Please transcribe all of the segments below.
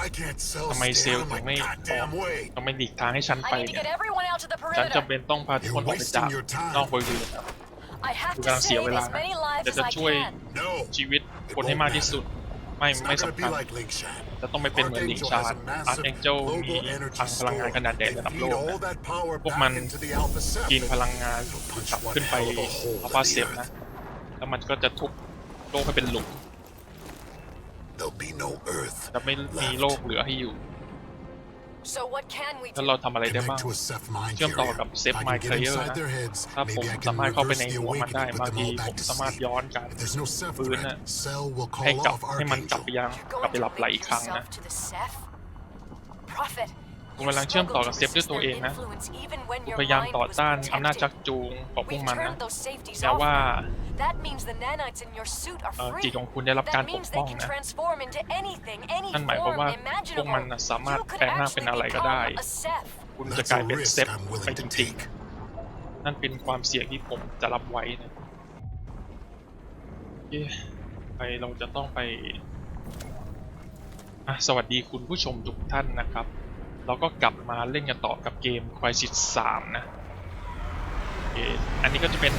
Why can't cells ทำไม stay เซลล์ out of ถึ my งไม่ออก goddamn way? ต้องไม่ดีกทางให้ฉันไป I need to เนี่ย get everyone out to the ฉัน perimeter. จำเป็นต้องพาทุกคนออกไปจากนอกบริเวณ I have กู to กำลังเสีย save เวลา as many lives จะ as จะ I ช่วย can. No, ชีวิตคนให้มากที่สุด ไม่ it's ไม่ not gonna สำคั be ญ like Lingshan. จะต้องไม่เป็นเหมือนลิงชาร์ดอาร์ตแองเจลมี global พลั energy งพลังงาน store ขนาดใหญ่ and ระดับโล feed ก all นะ that power พวกมัน back into the Alpha กิน Ceph. พลังงานกลับขึ้นไปอัลฟาเซฟนะ แล้วมันก็จะทุบโลกให้เป็นหลุม There'll be no Earth. จะไม่มีโลกเหลือให้อยู่ So what can we แล้ว do? เราทำอะไรได้บ้าง Connect to a Ceph mind เชื่อมต่อ carrier. กับ If Ceph I can mind get carrier inside นะ their heads, ถ้าผม maybe I สา can มารถเข้าไปใน reverse the หัวมันได้ awakening, บา put ง them ที all ผม back to สามารถ sleep. ย้อนการ If there's no Ceph ฟื้น threat, น่ะ Cell will ให้ call กลับ off ให้มันกลับ Archangel. ไปยัง You're กลับ going ไปหลับ to ไหล link อีกครั้งนะ yourself to the Ceph? Prophet, ผมกำลังเชื่อมต่อกับเซฟด้วยตัวเองนะผมพยายามต่อต้านอำนาจชักจูงของพวกมันนะแม้ว่า That means the nanites in your suit are เอ่อ free. จิตของคุณได้รับการ That ปก means ป้ they อง can นะ transform into anything, any นั่นหมายความ form ว่าพวกมัน imaginable. น่ะสามารถ You could แปลงร่างเป็น actually อะไรก็ได้ become a Ceph. คุณจะ That's กลาย a เป็นเซ risk ฟ I'm ไป willing จ to ริง take. ๆนั่นเป็นความเสี่ยงที่ผมจะรับไว้นะเย้ไปเราจะต้องไปอะสวัสดีคุณผู้ชมทุกท่านนะครับ เราก็กลับมาเล่นกันต่อกับเกม Crisis 3 นะโอเคอันนี้ก็จะเป็น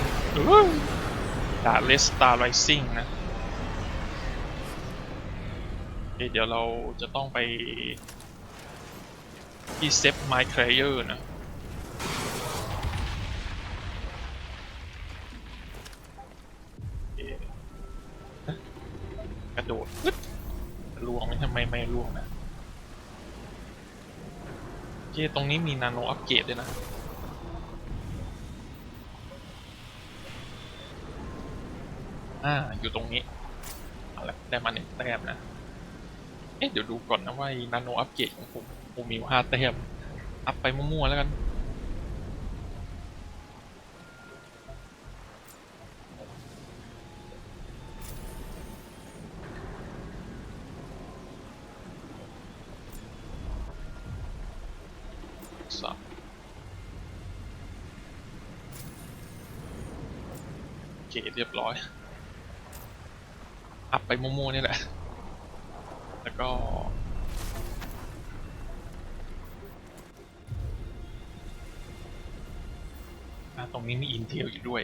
ดา l e s Star Rising นะเคเดี๋ยวเราจะต้องไปที่ Save My Career นะกระโดดล่วงทำไมไม่ล่วงนะ เคตรงนี้มีนาโนอัปเกรดด้วยนะ อ่า อยู่ตรงนี้เอาละได้มาหนึ่งแต้มนะ เอ๊ะ เดี๋ยวดูก่อนนะว่านาโนอัปเกรดของผมผมมีอยู่ห้าแต้ม อัพไปมั่วๆแล้วกัน เคเรียบร้อย อัพไปโมั่ๆนี่แหละ แล้วก็ ตรงนี้มีอินเทลอยู่ด้วย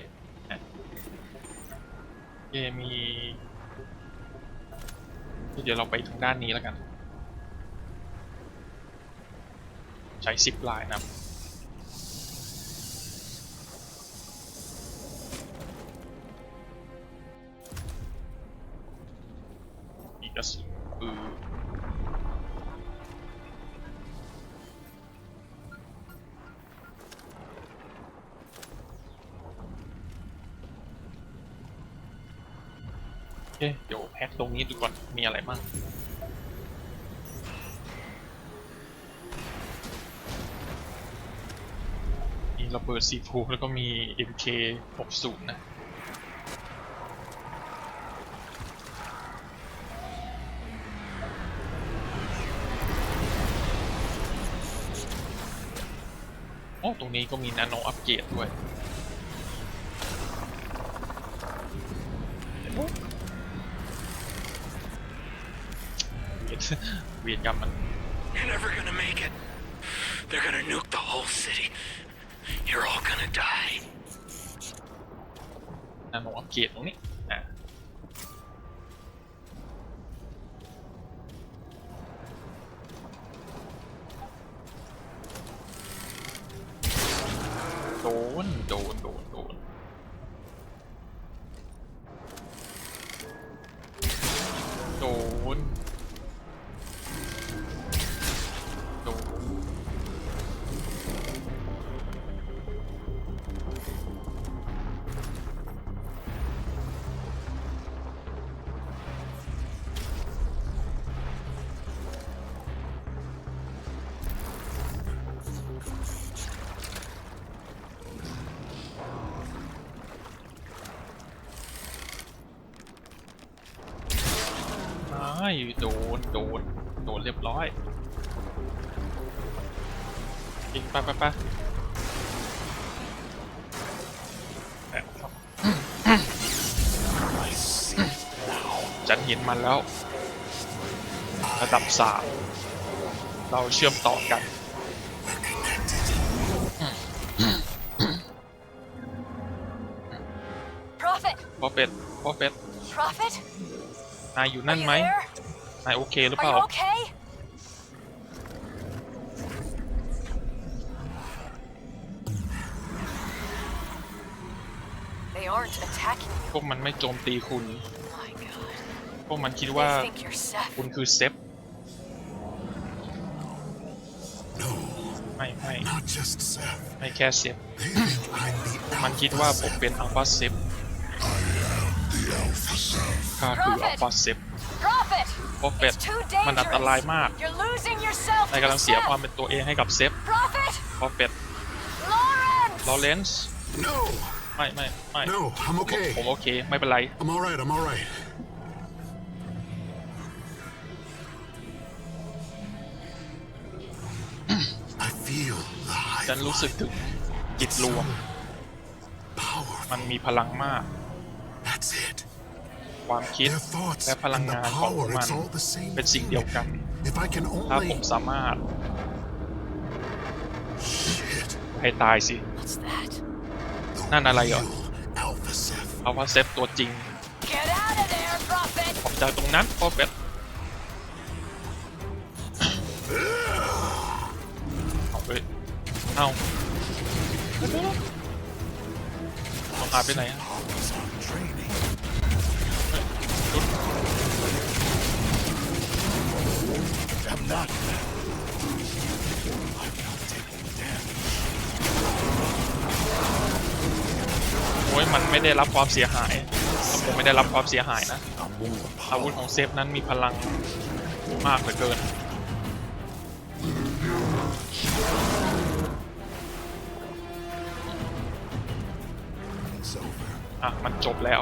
เคมีเดี๋ยวเราไปทางด้านนี้แล้วกัน ใช้ซิปไลน์นะครับ โอเคเดี๋ยวแพ็คตรงนี้ดูก่อน มีอะไรบ้างมีระเบิดซีฟูแล้วก็มี MK60 นะ โอ้ ตรงนี้ก็มีนาโนอัปเกรดด้วย เวียนเวียนกรรมมัน You're never gonna make it. They're gonna nuke the whole city. You're all gonna die. นาโนอัปเกรดตรงนี้ โดน โดน โดนเรียบร้อยยิงไปไปไปแอบครับ I see it now. ฉันเห็นมันแล้ว ระดับสาม I เราเชื่อมต่อกัน We're connected. Prophet! พอเป็ดพอเป็ด Prophet? นายอยู่ Are นั่น you ไหม there? นายโอเคหรือเป Are ล่า you okay? They aren't attacking you. พวกมันไม่โจมตีคุณ My god. พวกมันคิดว่า They think you're Seth. คุณคือเซฟ No, ไม่ไม่ not just Seth. ไม่แค่เซฟ They think I'm the มันคิดว่าผมเป็นอัลฟาเซฟ the Alpha Seth. ข้าคืออัลฟาเซฟ Prophet! เพราะเป็ด It's too มันอันตรายมาก dangerous. You're losing yourself นาย to กำลังเสีย Seth. ความเป็นตัวเองให้กับเซฟ Prophet! เพราะเป็ด Lawrence! ลอเรนซ์ No, ไม่ไม่ไม่ no, I'm okay. ผมโอเค ไม่เป็นไร I'm all right. I'm all right. I feel the ฉัน hive รู้สึกถึงจิตรวม power. มันมีพลังมาก That's it. ความคิด Their thoughts และพลัง and the งานของพว power, กมัน it's all the same เป็นสิ่งเดียวกัน If I can ถ้าผ only มสามารถ shit ให้ตายสิ What's that? the None of like- real Alpha Seth. อัลฟาเซฟตัวจริง Get out of there, Prophet! ออกจากตรงนั้นเพราะเป็ดเอาไปเอามันหายไปไหนอะ Not. I'm not taking damage. โอ้ยมันไม่ได้รับความเสียหายผมไม่ได้รับความเสียหายนะ I'm more อาวุธของเซฟนั้นมีพลังมากเหลือเกิน It's over. อะ มันจบแล้ว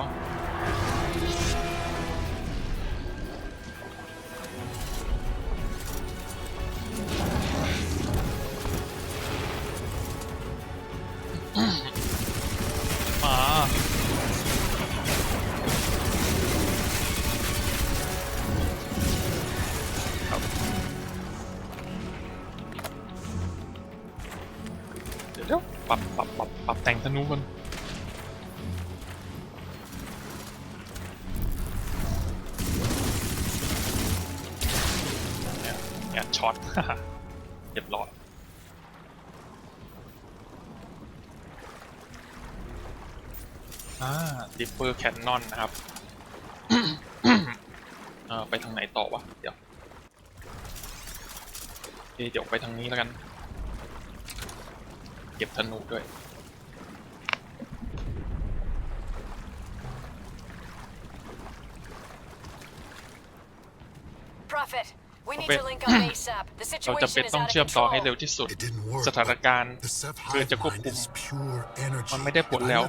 อ่าดิปเปอร์แคนนอนนะครับเออไปทางไหนต่อวะ เดี๋ยวเอะเดี๋ยวไปทางนี้แล้วกัน เก็บธนูด้วย Prophet, we need Prophet. to link up ASAP. The เราจะ situation เป็น is ต้อง out of เชื่อมต่อให้ control. เร็วที่สุด It didn't work. สถานการณ์ The Seth คือ hive จะควบ mind คุม is pure energy. มันไม่ได้ผล If I แล้ว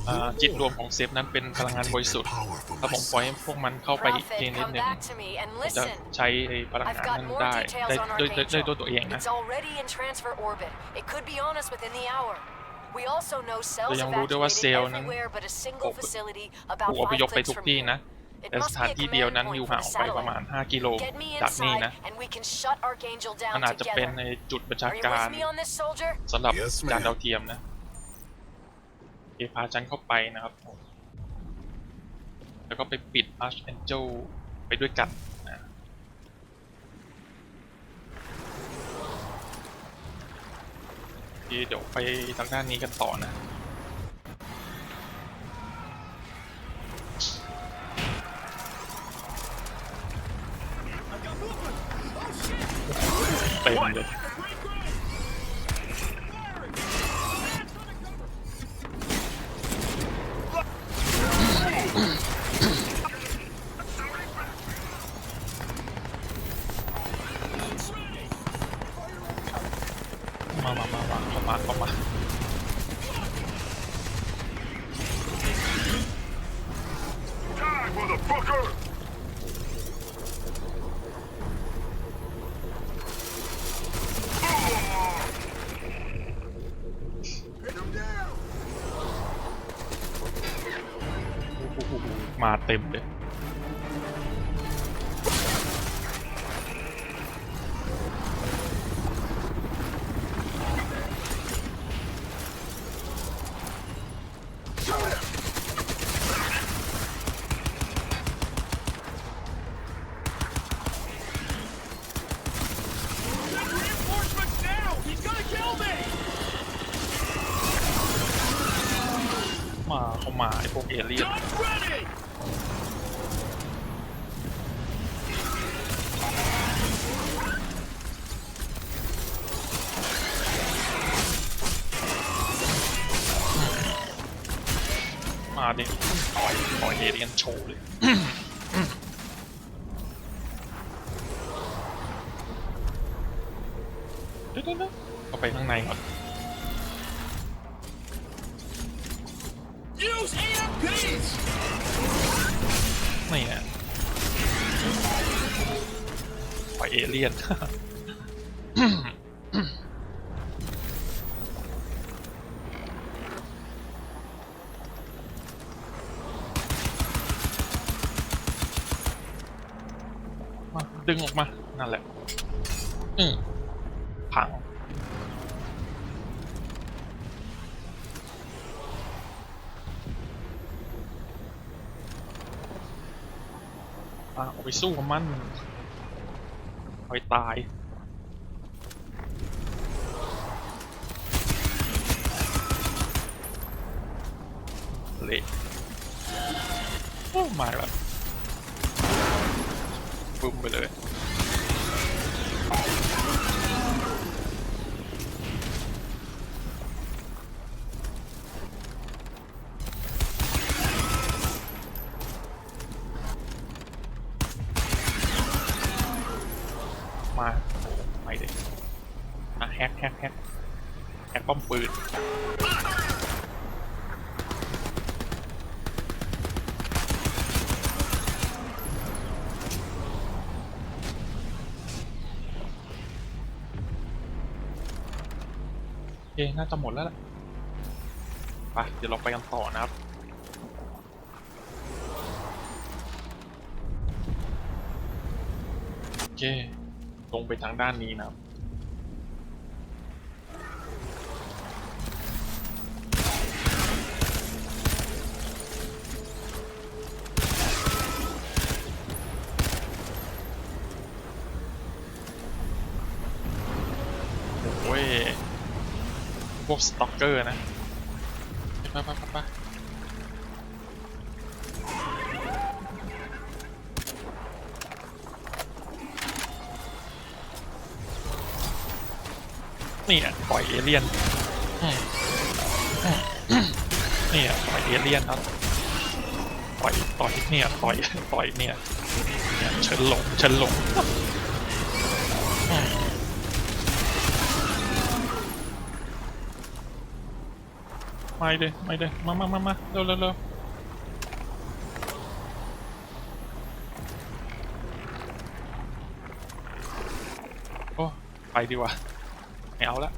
let them in, a อ่า little จิตรวม more, ของเซฟนั้นเป็นพลังงานบริสุทธิ์ I can take that power for ถ้าผมปล่อยให้ myself. พวกมันเข้าไปอีกที Prophet, นิด come นึง back to me and จะ listen. ใช้ไอ้พลัง I've งาน got นั้น more ได้ details ได้ on ด้วยด้วยด้วย Archangel. ตัวตัวเองนะ It's already in transfer orbit. It could be on us within the hour. We also know cells เรายังรู้ด้วยว่า evacuated เซลล์นั้น everywhere but a ถู single ก facility ถู about กอพ five ยพไป clicks ทุก from ที่ here. นะ It แต่ส must ถาน be a ที่เดียว command นั้น point อยู่ for ห่าง the ออกไปประมาณ satellite. 5กิโล Get me จากนี่ inside นะ and we can shut Archangel มัน down อาจจะเป็น together. ในจุดบัญชา Are you การ with me on this, soldier? สำหรับ Yes, ma'am. จานดาวเทียมนะโอเค พาจันเข้าไปนะครับ แล้วก็ไปปิด Archangel ไปด้วยกันนะโอเคเดี๋ยวไปทางด้านนี้กันต่อนะเต็มเลย มาเต็มเลยาร์ดเนี่ยต่อยต่อยเอเลียนโชว์เลยาออกไปสู้กับมันเอาไปตายเละโอ้มาแล้วปึ้มไปเลย มาโอ้ไม่เลยอะแฮกแฮกแฮกแฮกป้อมปืน โอเค น่าจะหมดแล้วล่ะไปเดี๋ยวเราไปกันต่อนะครับโอเคตรงไปทางด้านนี้นะครับ โอ้ย พวกสต็อกเกอร์นะไปไปไปไปนี่อะปล่อยเอเลี่ยนนี่อะปล่อยเอเลี่ยนครับปล่อยต่อยเนี่ยปล่อยปล่อยเนี่ยเนี่ยเฉินหลงเฉินหลง ไม่เลยไม่เลยมามามามาเร็วเร็วเร็วโอ้ไปดีกว่าไม่เอาละ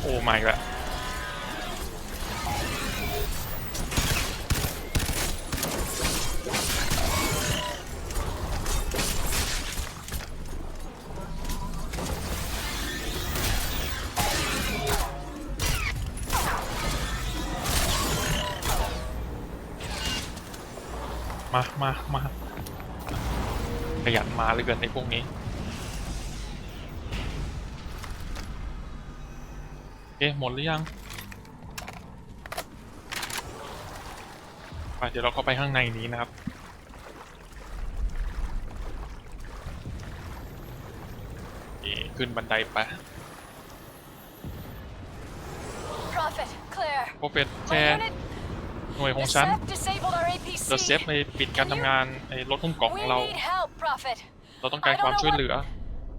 โอ้ไม่ละ มามามาขยันมาเหลยเกินในพวกนี้โอเคหมดหรือยังไปเดี๋ยวเราเข้าไปข้างในนี้นะครับนี่ขึ้นบันไดไป Prophet, Claire. พวกเป็น My แค่ unit, ห น่วยของ the ฉัน Seth disabled our APC. เราเซฟในปิดการทำงานไอ้รถหุ้มเกล่องข We องเรา need help, Prophet. เราต้องการความช่วยเหลือ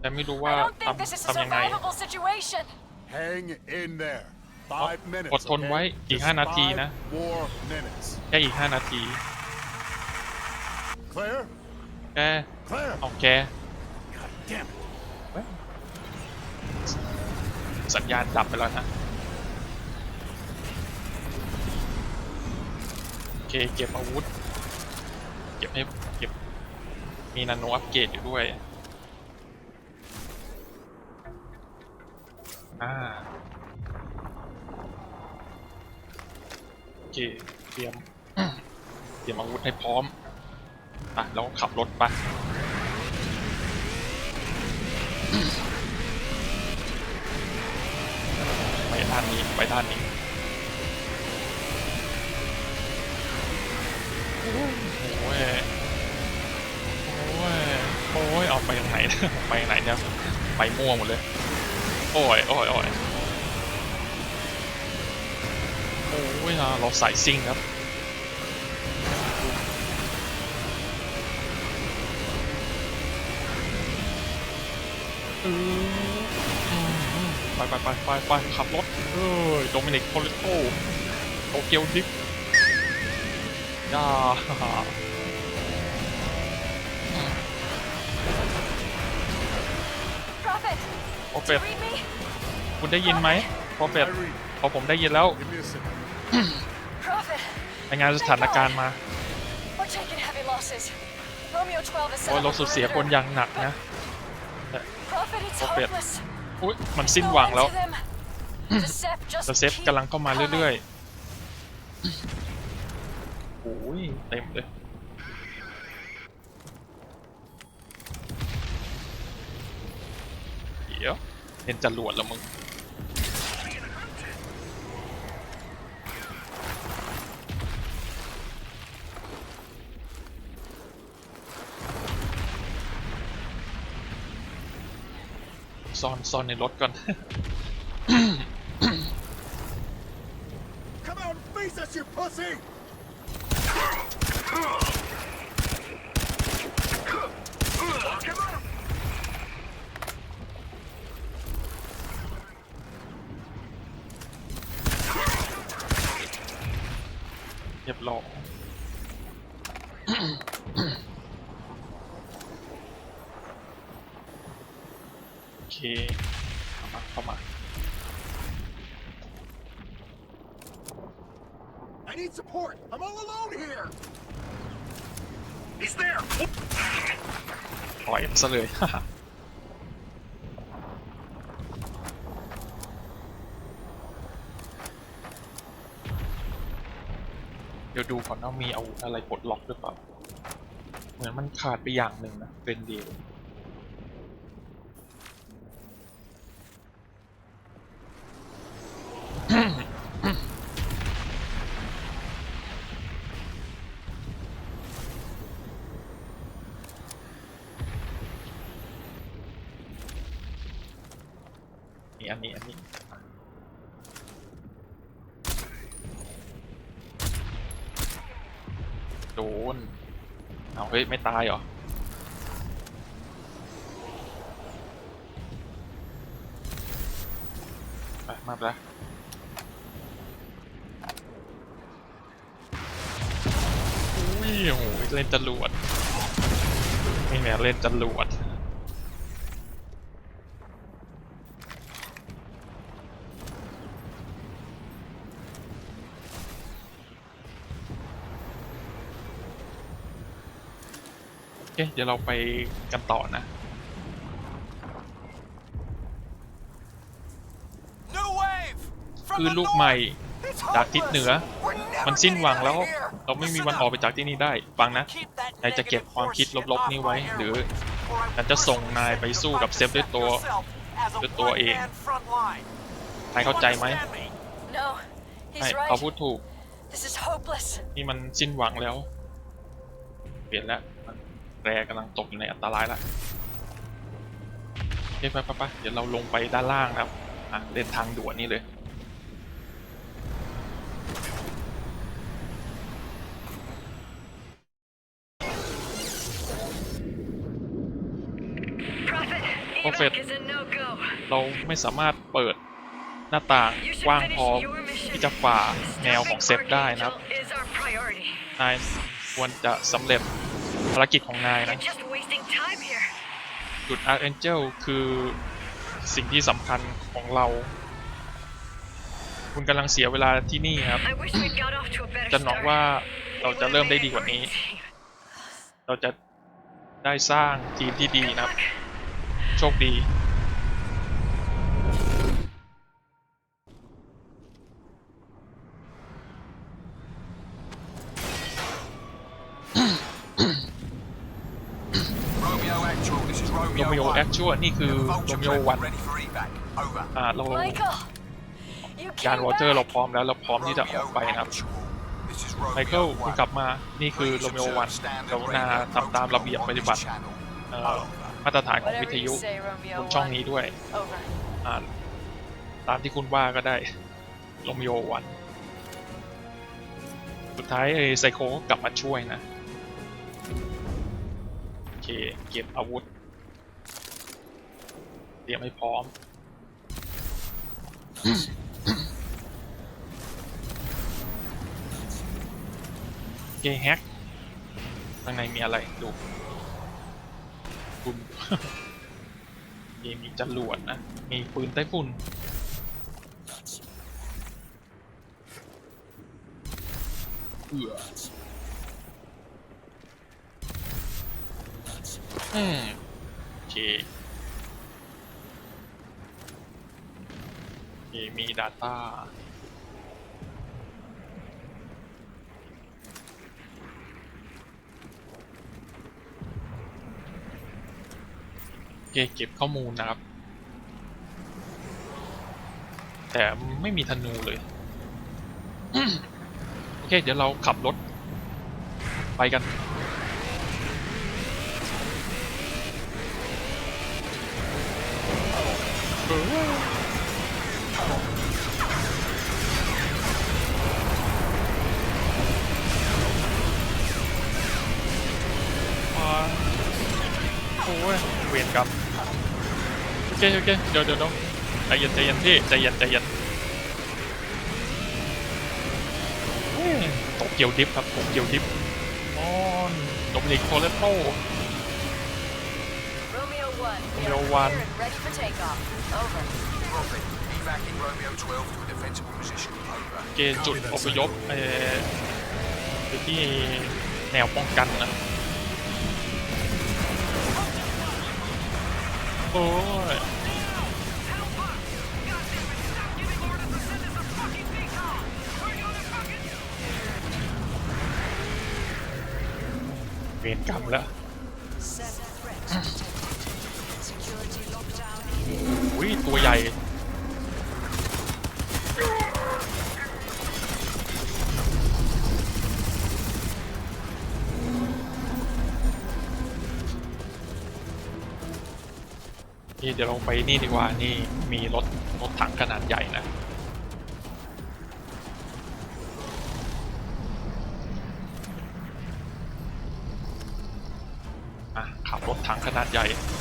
แต่ไม่รู้ว่า I don't think this is ทำ a ทำยังไง survivable situation. Hang in there. Five minutes. อดทนไว้ okay? อีก Just ห้านาทีนะ five more minutes. แค่อีก 5 นาที Claire? แก Claire? เอาแก God damn it. สัญญาณดับไปแล้วนะ เคเก็บอาวุธ เก็บให้เก็บ มีนาโนอัปเกรดอยู่ด้วย อ่า โอเค เตรียม เตรียมอาวุธให้พร้อม อะ แล้วขับรถไปไปด้านนี้ ไปด้านนี้ โอ้ยโอ้ยโอ้ยเอาไปทางไหน ไปทางไหนเนี่ยไปม่วงหมดเลย โอ้ยโอ้ยโอ้ยโอ้ยนะเราสายซิ่งครับไปไปไปไปไปขับรถเอ้ยโดมินิกโพลิโตโตเกียวดิฟ ย่า Prophet, โอเป do ต you read me? คุณได้ยินไหมโอเปต I read. พอผมได้ยินแล้ว Give me a second. Prophet, รายงานสถานการณ์มา we're taking heavy losses. Romeo 12 is โอ้ย set เรา up สูญ a เสียคน perimeter. อย่างหนักนะ Prophet, it's Prophet. hopeless. อุ้ยมัน There's สิ้น no หวัง end แล้ว to them. The Sep just แต่เซฟ keep กำลังเข้ามา coming. เรื่อยๆโอ้ยเต็มเลยเดี๋ยวเล่นจรวดแล้วมึงซ่อนซ่อนในรถก่อน Come on, face us, you pussy! เรียบร้อยโอเค เข้ามา เข้ามา I need support! I'm all alone here! He's there. ปล่อยมันซะเลย เดี๋ยวดูก่อนว่ามีเอาอะไรปลดล็อกหรือเปล่า เหมือนมันขาดไปอย่างหนึ่งนะ เป็นเดียว นี่อันนี้ อันนี้ โดน เอาเฮ้ย ไม่ ตายเหรอ ไป มาแล้วอุ้ยโอ้โหเล่นจรวดไม่แม่เล่นจรวด โอเคเดี๋ยวเราไปกันต่อนะ New wave! คือลูกใหม่จากทิศเหนือ มันสิ้นหวังแล้ว เราไม่มีวันออกไปจากที่นี่ได้ ฟังนะ นายจะเก็บความคิดลบๆนี้ไว้ หรือฉันจะส่งนายไปสู้กับเซฟด้วยตัวด้วยตัวเองนายเข้าใจไหม No, ใช่ he's เขา right. พูดถูก This is hopeless. นี่มันสิ้นหวังแล้ว เปลี่ยนแล้วมัน แรกำลังตกอยู่ในอันตรายแล้วโอเคไปไปไปเดี๋ยวเราลงไปด้านล่างนะครับอะเล่นทางด่วนนี่เลย Prophet, Prophet. evac is a no-go. เราไม่สามารถเปิดหน้าต่างกว้างพอที่จะฝ่าแนวของเซฟได้นะครับ is our priority. นายควรจะสำเร็จ ภารกิจของนายนะ You're just wasting time here. จุด Archangel คือสิ่งที่สำคัญของเรา คุณกำลังเสียเวลาที่นี่ครับ I wish we got off to a better จะหนอก start. ว่าเราจะเริ่มได้ดีกว่านี้ เราจะได้สร้างทีมที่ดีนะครับ โชคดี ชั่วนี่คือโร Vulture มิโอวัน plane ready for evac. Over. อ่าเรา Michael! You ยาน came วอเตอร์เรา back! พร้อมแล้วเราพร้อมที่จะออกไปนะครับ Actual. This is ไมเคิล Romeo คุณ one. กลับมานี่คือโร Please มิโอวัน observe standard กรุณา radio ทำตามระเบียบปฏิบัติ protocol on this channel. เอ่อ Over. มาตรฐานของวิ Whatever ทยุ you say, Romeo บนช่อง one. นี้ด้วย Over. อ่าตามที่คุณว่าก็ได้โรมิโอวันสุดท้ายไอ้ไซโคก็กลับมาช่วยนะ โอเค เก็บอาวุธ เตรียมให้พร้อมเคแฮกข้างในมีอะไรดูคุณมีมีจรวดนะ มีปืนไต้ฝุ่นเอืออืมโอเค โอเคมี Data โอเคเก็บข้อมูลนะครับ แต่ไม่มีธนูเลย โอเค เดี๋ยวเราขับรถ ไปกันเออ เคโอเคเดี๋ยวเดี๋ยวเดี๋ยวใจเย็นใจเย็นพี่ใจเย็นใจเย็นเฮ้ยตกเกียวดิฟครับตกเกียวดิฟออนดมลิกโคเลโต Romeo one. We Romeo are one. clear and ready for takeoff. Over. Copy. Evacing Romeo 12 to a defensible position. Over. เกณฑ์จุดอพยพเอ่ออยู่ที่แนวป้องกันนะโอ้ย เวรกรรมแล้วอุ้ยตัวใหญ่นี่เดี๋ยวเราไปนี่ดีกว่า นี่มีรถรถถังขนาดใหญ่นะ ถัง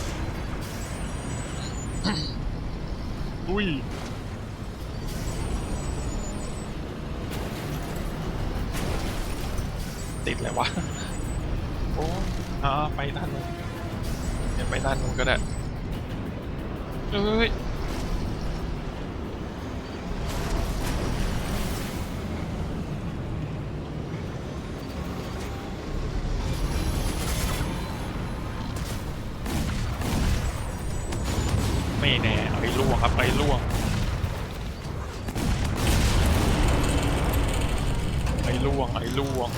ล่วง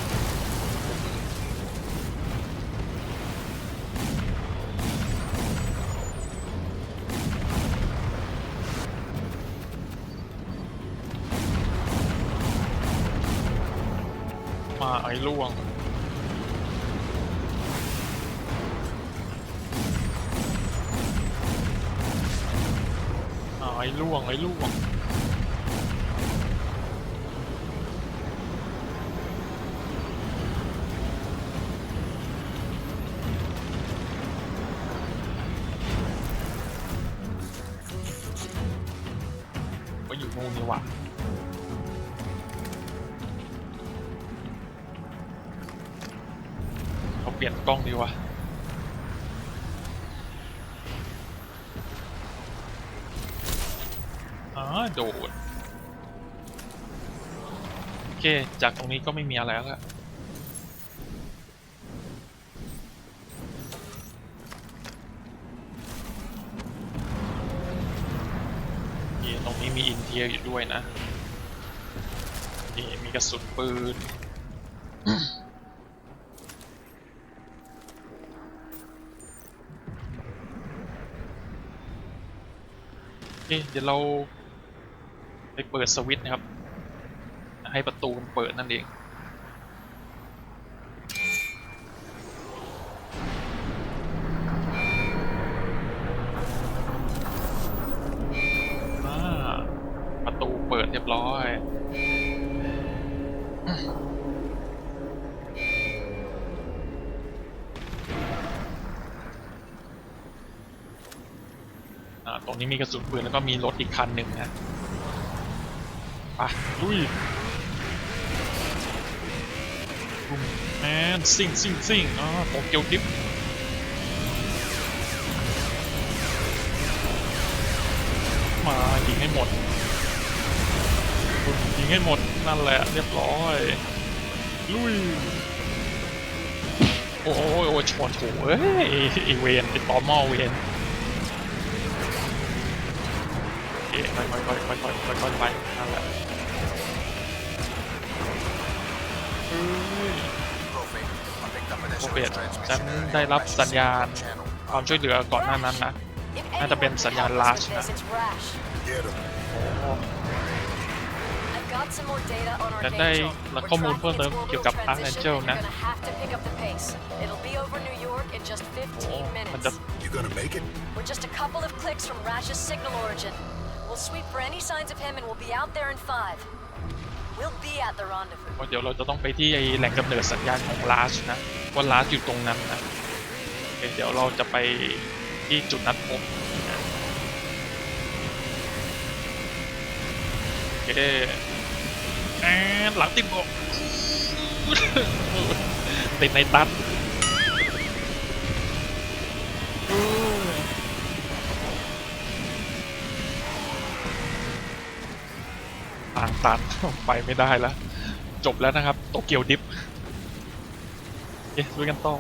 มาไอ้ล่วงไอ้ล่วงไอ้ล่วง กล้องดีว่าอ๋อโดดโอเค จากตรงนี้ก็ไม่มีอะไรแล้วล่ะตรงนี้มีอินเทียอยู่ด้วยนะนี่มีกระสุนปืน เอ๊ะเดี๋ยวเราไปเปิดสวิตช์นะครับ ให้ประตูมันเปิดนั่นเอง นี้มีกระสุนปืนแล้วก็มีรถอีกคันหนึ่งนะไปลุยบุ้มแมนซิ่งซิ่งซิ่งอ๋อโตเกียวดิฟมายิงให้หมดยิงให้หมดนั่นแหละเรียบร้อยลุยโอ้ยโอ้ยโอ้ยชนโถเอ้ยไอเวนไอตอมอเวน ค่อยๆค่อยๆค่อยๆค่อยๆไปนั่นแหละโปเฟฉันได้รับสัญญาณความช่วยเหลือก่อนหน้านั้นนะ น่าจะเป็นสัญญาณลาชนะจะได้รับข้อมูลเพิ่มเติมเกี่ยวกับอาร์เรนเจลนะมันจะ We'll sweep for any signs of him and we'll be out there in five. We'll be at the rendezvous. เดี๋ยวเราจะต้องไปที่แหล่งกำเนิดสัญญาณของลาสนะว่าลาสอยู่ตรงนั้นนะเดี๋ยวเราจะไปที่จุดนัดพบโอเคหลังติดบอกติดในตัดางตัน ไปไม่ได้แล้ว จบแล้วนะครับ โตเกียวดิฟเอ๊ะลุยกันต่อ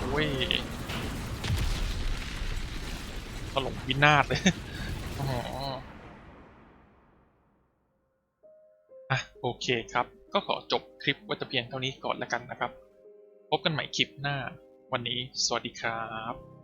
โอ้ยถล่มวินาศเลยอ๋ออะโอเคครับ ก็ขอจบคลิปว้แต่เพียงเท่านี้ก่อนแล้วกันนะครับ พบกันใหม่คลิปหน้า วันนี้สวัสดีครับ